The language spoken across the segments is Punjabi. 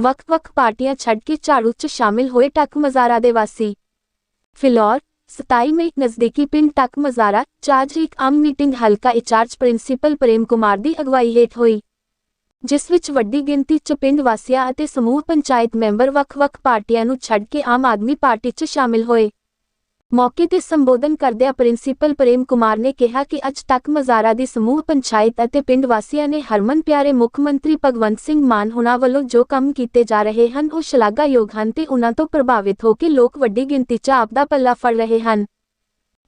ਵੱਖ-ਵੱਖ ਪਾਰਟੀਆਂ ਛੱਡ ਕੇ ਝਾੜੂ 'ਚ ਸ਼ਾਮਿਲ ਹੋਏ ਟੱਕ ਮਜ਼ਾਰਾ ਦੇ ਵਾਸੀ। ਫਿਲੌਰ 27 ਮਈ, ਨਜ਼ਦੀਕੀ ਪਿੰਡ ਟੱਕ ਮਜ਼ਾਰਾ ਚਾਜ ਇੱਕ ਆਮ ਮੀਟਿੰਗ ਹਲਕਾ ਇੰਚਾਰਜ ਪ੍ਰਿੰਸੀਪਲ ਪ੍ਰੇਮ ਕੁਮਾਰ ਦੀ ਅਗਵਾਈ ਹੇਠ ਹੋਈ। ਜਿਸ ਵਿੱਚ ਵੱਡੀ ਗਿਣਤੀ 'ਚ ਪਿੰਡ ਵਾਸੀਆਂ ਅਤੇ ਸਮੂਹ ਪੰਚਾਇਤ ਮੈਂਬਰ ਵੱਖ-ਵੱਖ ਪਾਰਟੀਆਂ ਨੂੰ ਛੱਡ ਕੇ ਆਮ ਆਦਮੀ ਪਾਰਟੀ 'ਚ ਸ਼ਾਮਿਲ ਹੋਏ। ਮੌਕੇ ਤੇ ਸੰਬੋਧਨ ਕਰਦਿਆਂ ਪ੍ਰਿੰਸੀਪਲ ਪ੍ਰੇਮ ਕੁਮਾਰ ਨੇ ਕਿਹਾ ਕਿ ਅੱਜ ਤੱਕ ਮਜ਼ਾਰਾ ਦੀ ਸਮੂਹ ਪੰਚਾਇਤ ਅਤੇ ਪਿੰਡ ਵਾਸੀਆਂ ਨੇ ਹਰਮਨ ਪਿਆਰੇ ਮੁੱਖ ਮੰਤਰੀ ਭਗਵੰਤ ਸਿੰਘ ਮਾਨ ਹੁਣਾਂ ਵੱਲੋਂ ਜੋ ਕੰਮ ਕੀਤੇ ਜਾ ਰਹੇ ਹਨ, ਉਹ ਸ਼ਲਾਘਾਯੋਗ ਹਨ ਤੇ ਉਨ੍ਹਾਂ ਤੋਂ ਪ੍ਰਭਾਵਿਤ ਹੋ ਕੇ ਲੋਕ ਵੱਡੀ ਗਿਣਤੀ 'ਚ ਆਪਦਾ ਪੱਲਾ ਫੜ ਰਹੇ ਹਨ।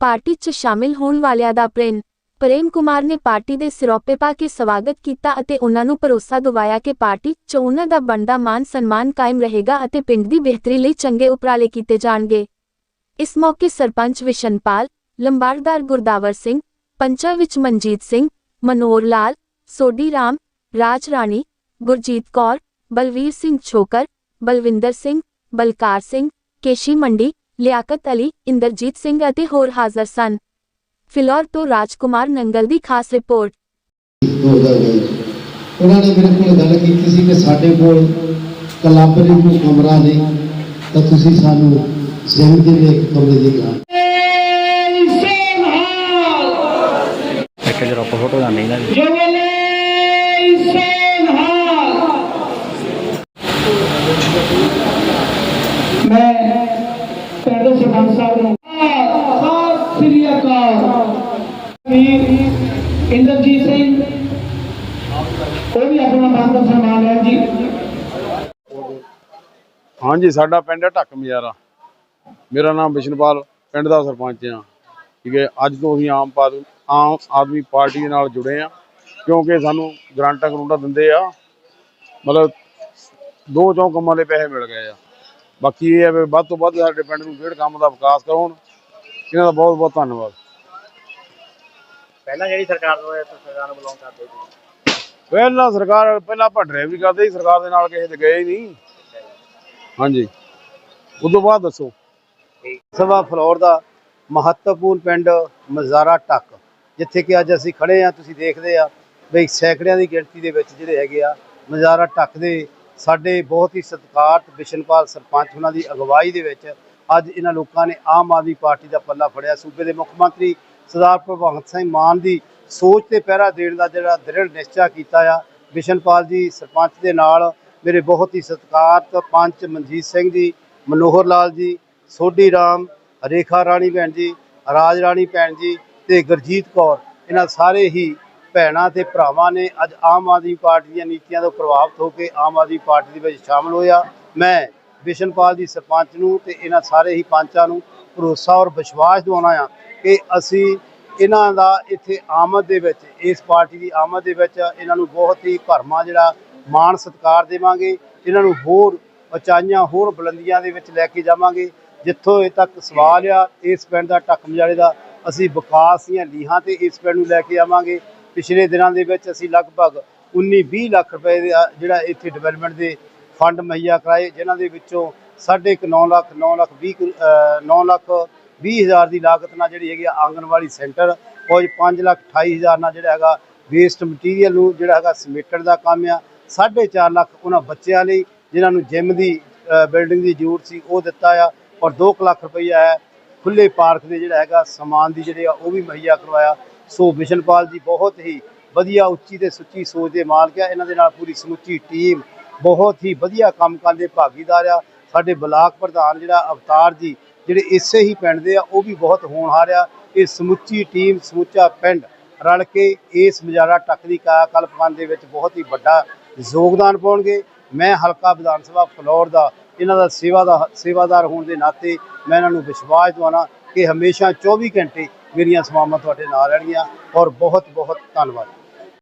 ਪਾਰਟੀ 'ਚ ਸ਼ਾਮਿਲ ਹੋਣ ਵਾਲਿਆਂ ਦਾ ਪ੍ਰੇਮ। ਪ੍ਰੇਮ ਕੁਮਾਰ ਨੇ ਪਾਰਟੀ ਦੇ ਸਿਰੋਪੇ ਪਾ ਕੇ ਸਵਾਗਤ ਕੀਤਾ ਅਤੇ ਉਨ੍ਹਾਂ ਨੂੰ ਭਰੋਸਾ ਦਿਵਾਇਆ ਕਿ ਪਾਰਟੀ 'ਚ ਉਨ੍ਹਾਂ ਦਾ ਬਣਦਾ ਮਾਨ ਸਨਮਾਨ ਕਾਇਮ ਰਹੇਗਾ ਅਤੇ ਪਿੰਡ ਦੀ ਬਿਹਤਰੀ ਲਈ ਚੰਗੇ ਉਪਰਾਲੇ ਕੀਤੇ ਜਾਣਗੇ। ਇਸ ਮੌਕੇ ਸਰਪੰਚ ਵਿਸ਼ਨਪਾਲ, ਲੰਬਾੜਦਾਰ ਗੁਰਦਾਵਰ ਸਿੰਘ, ਪੰਚਾਂ ਵਿੱਚ ਮਨਜੀਤ ਸਿੰਘ, ਮਨੋਹਰ ਲਾਲ, ਸੋਢੀ ਰਾਮ, ਰਾਜ ਰਾਣੀ, ਗੁਰਜੀਤ ਕੌਰ, ਬਲਵੀਰ ਸਿੰਘ ਛੋਕਰ, ਬਲਵਿੰਦਰ ਸਿੰਘ, ਬਲਕਾਰ ਸਿੰਘ, ਕੇਸ਼ੀ ਮੰਡੀ, ਲਿਆਕਤ ਅਲੀ, ਇੰਦਰਜੀਤ ਸਿੰਘ ਅਤੇ ਹੋਰ ਹਾਜ਼ਰ ਸਨ। ਫਿਲੌਰ ਤੋਂ ਰਾਜਕੁਮਾਰ ਨੰਗਲ ਦੀ ਖਾਸ ਰਿਪੋਰਟ। ਉਹਨਾਂ ਨੇ ਮੇਰੇ ਕੋਲ ਗੱਲ ਕੀਤੀ ਸੀ ਕਿ ਸਾਡੇ ਕੋਲ ਕਲੱਬ ਲਈ ਕਮਰਾ ਨਹੀਂ, ਤਾਂ ਤੁਸੀਂ ਸਾਨੂੰ ਸਿੰਘ ਦੇ ਇੱਕ ਕਮਰੇ ਦੀ ਗ੍ਰਾਂਟ ਇੱਕ ਜਰਾ ਫੋਟੋ ਦਾ ਨਹੀਂ ਨਾ ਮੈਂ ਪਿੰਡ ਦੇ ਸਰਪੰਚ ਸਾਹਿਬ ਨੂੰ ਸਤਿ ਸ੍ਰੀ ਅਕਾਲ ਵੀਰ ਇੰਦਰਜੀਤ ਸਿੰਘ ਉਹ ਵੀ ਆਪਣਾ ਮਾਨ ਸਨਮਾਨ ਲੈਣ ਜੀ ਹਾਂਜੀ, ਸਾਡਾ ਪਿੰਡ ਹੈ ਢੱਕ ਮਜਾਰਾ। ਮੇਰਾ ਨਾਮ ਬਿਸ਼ਨਪਾਲ ਪਿੰਡ ਦਾ ਸਰਪੰਚ ਆ ਠੀਕ ਹੈ ਅੱਜ ਤੋਂ ਅਸੀਂ ਆਮ ਆਮ ਆਦਮੀ ਪਾਰਟੀ ਦੇ ਨਾਲ ਜੁੜੇ ਆ ਕਿਉਂਕਿ ਸਾਨੂੰ ਗ੍ਰਾਂਟਾਂ ਗਰੂੰਟਾਂ ਦਿੰਦੇ ਆ। ਮਤਲਬ ਦੋ ਚੌਂ ਕੰਮਾਂ ਦੇ ਪੈਸੇ ਮਿਲ ਗਏ ਆ। ਬਾਕੀ ਇਹ ਹੈ ਵੀ ਵੱਧ ਤੋਂ ਵੱਧ ਸਾਡੇ ਪਿੰਡ ਨੂੰ ਖੇਡ ਕੰਮ ਦਾ ਵਿਕਾਸ ਕਰਾਉਣ। ਇਹਨਾਂ ਦਾ ਬਹੁਤ ਬਹੁਤ ਧੰਨਵਾਦ। ਪਹਿਲਾਂ ਜਿਹੜੀ ਸਰਕਾਰ ਨੂੰ ਇਹ ਸਰਕਾਰ ਨੂੰ ਬਿਲੋਂਗ ਕਰਦੇ ਸੀ। ਪਹਿਲਾਂ ਸਰਕਾਰ ਪਹਿਲਾਂ ਡਰਾਈਵਰੀ ਕਰਦੇ ਸੀ ਸਰਕਾਰ ਦੇ ਨਾਲ ਕਿਸੇ ਦੇ ਗਏ ਹੀ ਨਹੀਂ। ਹਾਂਜੀ। ਉਦੋਂ ਬਾਅਦ ਦੱਸੋ। ਸਭਾ ਫਲੋਰ ਦਾ ਮਹੱਤਵਪੂਰਨ ਪਿੰਡ ਮਜ਼ਾਰਾ ਟੱਕ, ਜਿੱਥੇ ਕਿ ਅੱਜ ਅਸੀਂ ਖੜੇ ਆ ਤੁਸੀਂ ਦੇਖਦੇ ਆ ਵੀ ਸੈਂਕੜਿਆਂ ਦੀ ਗਿਣਤੀ ਦੇ ਵਿੱਚ ਜਿਹੜੇ ਹੈਗੇ ਆ, ਮਜ਼ਾਰਾ ਟੱਕ ਦੇ ਸਾਡੇ ਬਹੁਤ ਹੀ ਸਤਿਕਾਰਤ ਬਿਸ਼ਨਪਾਲ ਸਰਪੰਚ ਉਹਨਾਂ ਦੀ ਅਗਵਾਈ ਦੇ ਵਿੱਚ ਅੱਜ ਇਹਨਾਂ ਲੋਕਾਂ ਨੇ ਆਮ ਆਦਮੀ ਪਾਰਟੀ ਦਾ ਪੱਲਾ ਫੜਿਆ। ਸੂਬੇ ਦੇ ਮੁੱਖ ਮੰਤਰੀ ਸਰਦਾਰ ਭਗਵੰਤ ਸਿੰਘ ਮਾਨ ਦੀ ਸੋਚ ਤੇ ਪਹਿਰਾ ਦੇਣ ਦਾ ਜਿਹੜਾ ਦ੍ਰਿੜ ਨਿਸ਼ਚਾ ਕੀਤਾ ਆ, ਬਿਸ਼ਨਪਾਲ ਜੀ ਸਰਪੰਚ ਦੇ ਨਾਲ ਮੇਰੇ ਬਹੁਤ ਹੀ ਸਤਿਕਾਰਤ ਪੰਚ ਮਨਜੀਤ ਸਿੰਘ ਜੀ, ਮਨੋਹਰ ਲਾਲ ਜੀ ਸੋਢੀ ਰਾਮ, ਰੇਖਾ ਰਾਣੀ ਭੈਣ ਜੀ, ਰਾਜ ਰਾਣੀ ਭੈਣ ਜੀ ਤੇ ਗੁਰਜੀਤ ਕੌਰ, ਇਹਨਾਂ ਸਾਰੇ ਹੀ ਭੈਣਾਂ ਤੇ ਭਰਾਵਾਂ ਨੇ ਅੱਜ ਆਮ ਆਦਮੀ ਪਾਰਟੀ ਦੀਆਂ ਨੀਤੀਆਂ ਤੋਂ ਪ੍ਰਭਾਵਿਤ ਹੋ ਕੇ ਆਮ ਆਦਮੀ ਪਾਰਟੀ ਦੇ ਵਿੱਚ ਸ਼ਾਮਲ ਹੋਇਆ। ਮੈਂ ਵਿਸ਼ਨਪਾਲ ਦੀ ਸਰਪੰਚ ਨੂੰ ਤੇ ਇਹਨਾਂ ਸਾਰੇ ਹੀ ਪੰਚਾਂ ਨੂੰ ਭਰੋਸਾ ਔਰ ਵਿਸ਼ਵਾਸ ਦਿਵਾਉਣਾ ਆ ਕਿ ਅਸੀਂ ਇਹਨਾਂ ਦਾ ਇੱਥੇ ਆਮਦ ਦੇ ਵਿੱਚ, ਇਸ ਪਾਰਟੀ ਦੀ ਆਮਦ ਦੇ ਵਿੱਚ ਇਹਨਾਂ ਨੂੰ ਬਹੁਤ ਹੀ ਭਰਮਾ ਜਿਹੜਾ ਮਾਣ ਸਤਿਕਾਰ ਦੇਵਾਂਗੇ, ਇਹਨਾਂ ਨੂੰ ਹੋਰ ਉਚਾਈਆਂ, ਹੋਰ ਬੁਲੰਦੀਆਂ ਦੇ ਵਿੱਚ ਲੈ ਕੇ ਜਾਵਾਂਗੇ। ਜਿੱਥੋਂ ਇਹ ਤੱਕ ਸਵਾਲ ਆ, ਇਸ ਪਿੰਡ ਦਾ ਢੱਕ ਮਜਾਲੇ ਦਾ, ਅਸੀਂ ਵਿਕਾਸ ਦੀਆਂ ਲੀਹਾਂ ਤੇ ਇਸ ਪਿੰਡ ਨੂੰ ਲੈ ਕੇ ਆਵਾਂਗੇ। ਪਿਛਲੇ ਦਿਨਾਂ ਦੇ ਵਿੱਚ ਅਸੀਂ ਲਗਭਗ 19-20 ਲੱਖ ਰੁਪਏ ਦਾ ਜਿਹੜਾ ਇੱਥੇ ਡਿਵੈਲਪਮੈਂਟ ਦੇ ਫੰਡ ਮੁਹੱਈਆ ਕਰਾਏ, ਜਿਨ੍ਹਾਂ ਦੇ ਵਿੱਚੋਂ ਸਾਢੇ ਕੁ 9 ਲੱਖ 9 ਲੱਖ 20 9 ਲੱਖ 20 ਹਜ਼ਾਰ ਦੀ ਲਾਗਤ ਨਾਲ ਜਿਹੜੀ ਹੈਗੀ ਆ ਆਂਗਨਵਾੜੀ ਸੈਂਟਰ ਕੁਝ 5 ਲੱਖ 28 ਹਜ਼ਾਰ ਨਾਲ ਜਿਹੜਾ ਹੈਗਾ ਵੇਸਟ ਮਟੀਰੀਅਲ ਨੂੰ ਜਿਹੜਾ ਹੈਗਾ ਸਮੇਟਣ ਦਾ ਕੰਮ ਆ। 4.5 ਲੱਖ ਉਹਨਾਂ ਬੱਚਿਆਂ ਲਈ, ਜਿਨ੍ਹਾਂ ਨੂੰ ਜਿਮ ਦੀ ਬਿਲਡਿੰਗ ਦੀ ਜ਼ਰੂਰਤ ਸੀ, ਉਹ ਦਿੱਤਾ ਆ। ਔਰ 2 ਲੱਖ ਰੁਪਈਆ ਹੈ। ਖੁੱਲੇ ਪਾਰਕ ਦੇ ਜਿਹੜਾ ਹੈਗਾ, ਸਮਾਨ ਦੀ ਜਿਹੜੇ ਆ, ਉਹ ਵੀ ਮੁਹੱਈਆ ਕਰਵਾਇਆ। ਸੋ ਬਿਸ਼ਨਪਾਲ ਜੀ, ਬਹੁਤ ਹੀ ਵਧੀਆ, ਉੱਚੀ ਤੇ ਸੁੱਚੀ ਸੋਚ ਦੇ ਮਾਲਕ ਆ। ਇਹਨਾਂ ਦੇ ਨਾਲ ਪੂਰੀ ਸਮੁੱਚੀ ਟੀਮ ਬਹੁਤ ਹੀ ਵਧੀਆ ਕੰਮ ਕਰਨ ਦੇ ਭਾਗੀਦਾਰ ਆ। ਸਾਡੇ ਬਲਾਕ ਪ੍ਰਧਾਨ ਜਿਹੜਾ ਅਵਤਾਰ ਜੀ, ਜਿਹੜੇ ਇਸੇ ਹੀ ਪਿੰਡ ਦੇ ਆ, ਉਹ ਵੀ ਬਹੁਤ ਹੋਣਹਾਰ ਆ। ਇਹ ਸਮੁੱਚੀ ਟੀਮ, ਸਮੁੱਚਾ ਪਿੰਡ ਰਲ ਕੇ ਇਸ ਮਜਾਰਾ ਟੱਕ ਦੀ ਕਾਇਆ ਕਲਪਕਾਨ ਦੇ ਵਿੱਚ ਬਹੁਤ ਹੀ ਵੱਡਾ ਯੋਗਦਾਨ ਪਾਉਣਗੇ। ਮੈਂ ਹਲਕਾ ਵਿਧਾਨ ਸਭਾ ਫਲੋਰ ਦਾ ਇਹਨਾਂ ਦਾ ਸੇਵਾ ਦਾ ਸੇਵਾਦਾਰ ਹੋਣ ਦੇ ਨਾਤੇ ਮੈਂ ਇਹਨਾਂ ਨੂੰ ਵਿਸ਼ਵਾਸ ਦਿਵਾਉਣਾ ਕਿ ਹਮੇਸ਼ਾ 24 ਘੰਟੇ ਮੇਰੀਆਂ ਸੇਵਾਵਾਂ ਤੁਹਾਡੇ ਨਾਲ ਰਹਿਣਗੀਆਂ ਔਰ ਬਹੁਤ ਬਹੁਤ ਧੰਨਵਾਦ।